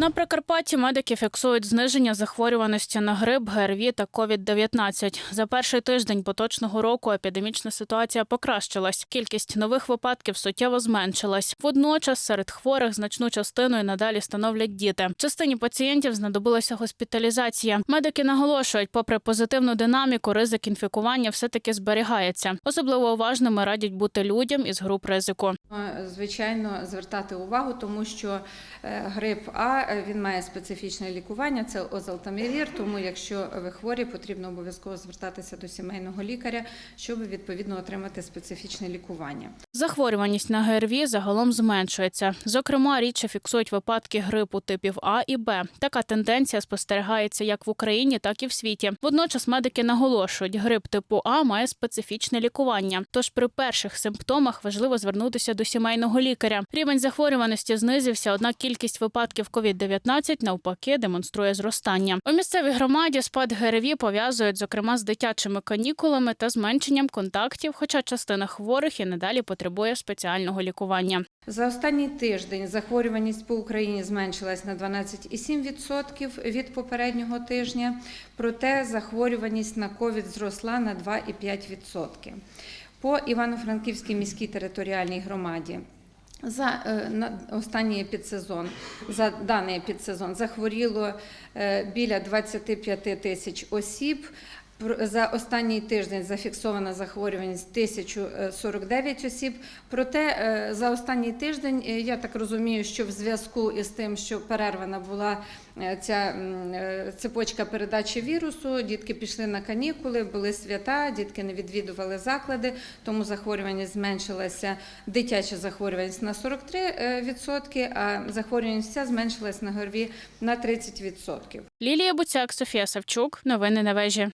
На Прикарпатті медики фіксують зниження захворюваності на грип, ГРВІ та COVID-19. За перший тиждень поточного року епідемічна ситуація покращилась. Кількість нових випадків суттєво зменшилась. Водночас серед хворих значну частину і надалі становлять діти. Частині пацієнтів знадобилася госпіталізація. Медики наголошують, попри позитивну динаміку, ризик інфікування все-таки зберігається. Особливо уважними радять бути людям із груп ризику. Е, Звичайно, звертати увагу, тому що е, грип А е, він має специфічне лікування, це озалтамівір. Тому, якщо ви хворі, потрібно обов'язково звертатися до сімейного лікаря, щоб відповідно отримати специфічне лікування. Захворюваність на ГРВІ загалом зменшується. Зокрема, рідше фіксують випадки грипу типів А і Б. Така тенденція спостерігається як в Україні, так і в світі. Водночас медики наголошують, грип типу А має специфічне лікування. Тож при перших симптомах важливо звернутися до сімейного лікаря. Рівень захворюваності знизився, однак кількість випадків COVID-19 навпаки демонструє зростання. У місцевій громаді спад ГРВІ пов'язують зокрема з дитячими канікулами та зменшенням контактів, хоча частина хворих і надалі потребує спеціального лікування. За останній тиждень захворюваність по Україні зменшилась на 12,7% від попереднього тижня, проте захворюваність на ковід зросла на 2,5%. По Івано-Франківській міській територіальній громаді за е, на останній підсезон, за даний підсезон захворіло е, біля 25 тисяч осіб. За останній тиждень зафіксована захворюваність 1049 осіб. Проте е, за останній тиждень е, я так розумію, що в зв'язку із тим, що перервана була е, ця цепочка передачі вірусу, дітки пішли на канікули, були свята, дітки не відвідували заклади, тому захворюваність зменшилася. Дитяча захворюваність на 43%, а захворюваність вся зменшилась на ГРВІ на 30%. Лілія Буцяк, Софія Савчук. Новини на вежі.